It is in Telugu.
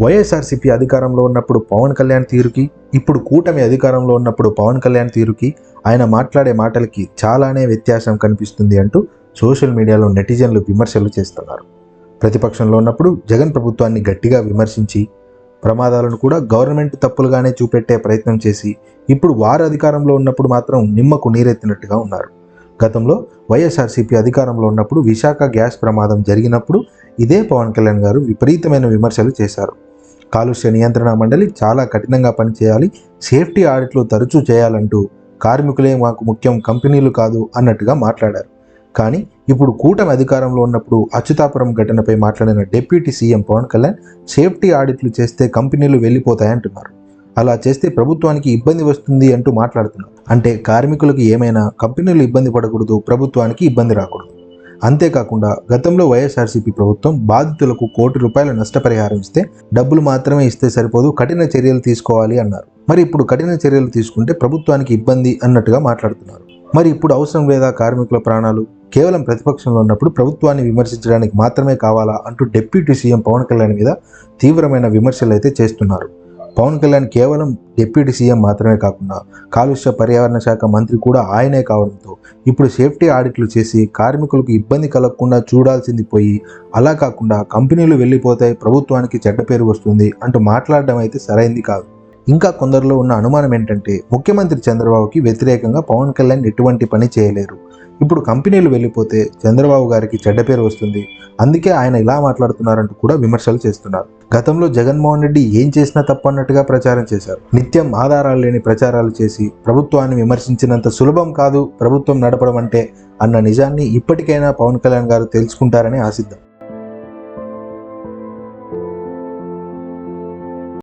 వైఎస్ఆర్సీపీ అధికారంలో ఉన్నప్పుడు పవన్ కళ్యాణ్ తీరుకి ఇప్పుడు కూటమి అధికారంలో ఉన్నప్పుడు పవన్ కళ్యాణ్ తీరుకి ఆయన మాట్లాడే మాటలకి చాలానే వ్యత్యాసం కనిపిస్తుంది అంటూ సోషల్ మీడియాలో నెటిజన్లు విమర్శలు చేస్తున్నారు. ప్రతిపక్షంలో ఉన్నప్పుడు జగన్ ప్రభుత్వాన్ని గట్టిగా విమర్శించి ప్రమాదాలను కూడా గవర్నమెంట్ తప్పులుగానే చూపెట్టే ప్రయత్నం చేసి ఇప్పుడు వారు అధికారంలో ఉన్నప్పుడు మాత్రం నిమ్మకు నీరెత్తినట్టుగా ఉన్నారు. గతంలో వైఎస్ఆర్సీపీ అధికారంలో ఉన్నప్పుడు విశాఖ గ్యాస్ ప్రమాదం జరిగినప్పుడు ఇదే పవన్ కళ్యాణ్ గారు విపరీతమైన విమర్శలు చేశారు. కాలుష్య నియంత్రణ మండలి చాలా కఠినంగా పనిచేయాలి. సేఫ్టీ ఆడిట్లు తరచూ చేయాలంటూ కార్మికులే మాకు ముఖ్యం కంపెనీలు కాదు అన్నట్టుగా మాట్లాడారు. కానీ ఇప్పుడు కూటమి అధికారంలో ఉన్నప్పుడు అచ్యుతాపురం ఘటనపై మాట్లాడిన deputy CM Pawan Kalyan safety ఆడిట్లు చేస్తే కంపెనీలు వెళ్ళిపోతాయంటున్నారు. అలా చేస్తే ప్రభుత్వానికి ఇబ్బంది వస్తుంది అంటూ మాట్లాడుతున్నారు. అంటే కార్మికులకు ఏమైనా కంపెనీలు ఇబ్బంది పడకూడదు ప్రభుత్వానికి ఇబ్బంది రాకూడదు. అంతేకాకుండా గతంలో వైఎస్ఆర్సీపీ ప్రభుత్వం బాధితులకు కోటి రూపాయల నష్టపరిహారం ఇస్తే డబ్బులు మాత్రమే ఇస్తే సరిపోదు కఠిన చర్యలు తీసుకోవాలి అన్నారు. మరి ఇప్పుడు కఠిన చర్యలు తీసుకుంటే ప్రభుత్వానికి ఇబ్బంది అన్నట్టుగా మాట్లాడుతున్నారు. మరి ఇప్పుడు అవసరం లేదా కార్మికుల ప్రాణాలు? కేవలం ప్రతిపక్షంలో ఉన్నప్పుడు ప్రభుత్వాన్ని విమర్శించడానికి మాత్రమే కావాలా అంటూ డిప్యూటీ సీఎం పవన్ కళ్యాణ్ మీద తీవ్రమైన విమర్శలు అయితే చేస్తున్నారు. పవన్ కళ్యాణ్ కేవలం డిప్యూటీ సీఎం మాత్రమే కాకుండా కాలుష్య పర్యావరణ శాఖ మంత్రి కూడా ఆయనే కావడంతో ఇప్పుడు సేఫ్టీ ఆడిట్లు చేసి కార్మికులకు ఇబ్బంది కలగకుండా చూడాల్సింది పోయి అలా కాకుండా కంపెనీలు వెళ్ళిపోతాయి ప్రభుత్వానికి చెడ్డ పేరు వస్తుంది అంటూ మాట్లాడడం అయితే సరైంది కాదు. ఇంకా కొందరిలో ఉన్న అనుమానం ఏంటంటే ముఖ్యమంత్రి చంద్రబాబుకి వ్యతిరేకంగా పవన్ కళ్యాణ్ ఎటువంటి పని చేయలేరు. ఇప్పుడు కంపెనీలు వెళ్ళిపోతే చంద్రబాబు గారికి చెడ్డ పేరు వస్తుంది. అందుకే ఆయన ఇలా మాట్లాడుతున్నారంటూ కూడా విమర్శలు చేస్తున్నారు. గతంలో జగన్మోహన్ రెడ్డి ఏం చేసినా తప్పన్నట్టుగా ప్రచారం చేశారు. నిత్యం ఆధారాలు లేని ప్రచారాలు చేసి ప్రభుత్వాన్ని విమర్శించినంత సులభం కాదు ప్రభుత్వం నడపడం అంటే అన్న నిజాన్ని ఇప్పటికైనా పవన్ కళ్యాణ్ గారు తెలుసుకుంటారని ఆశిద్దాం.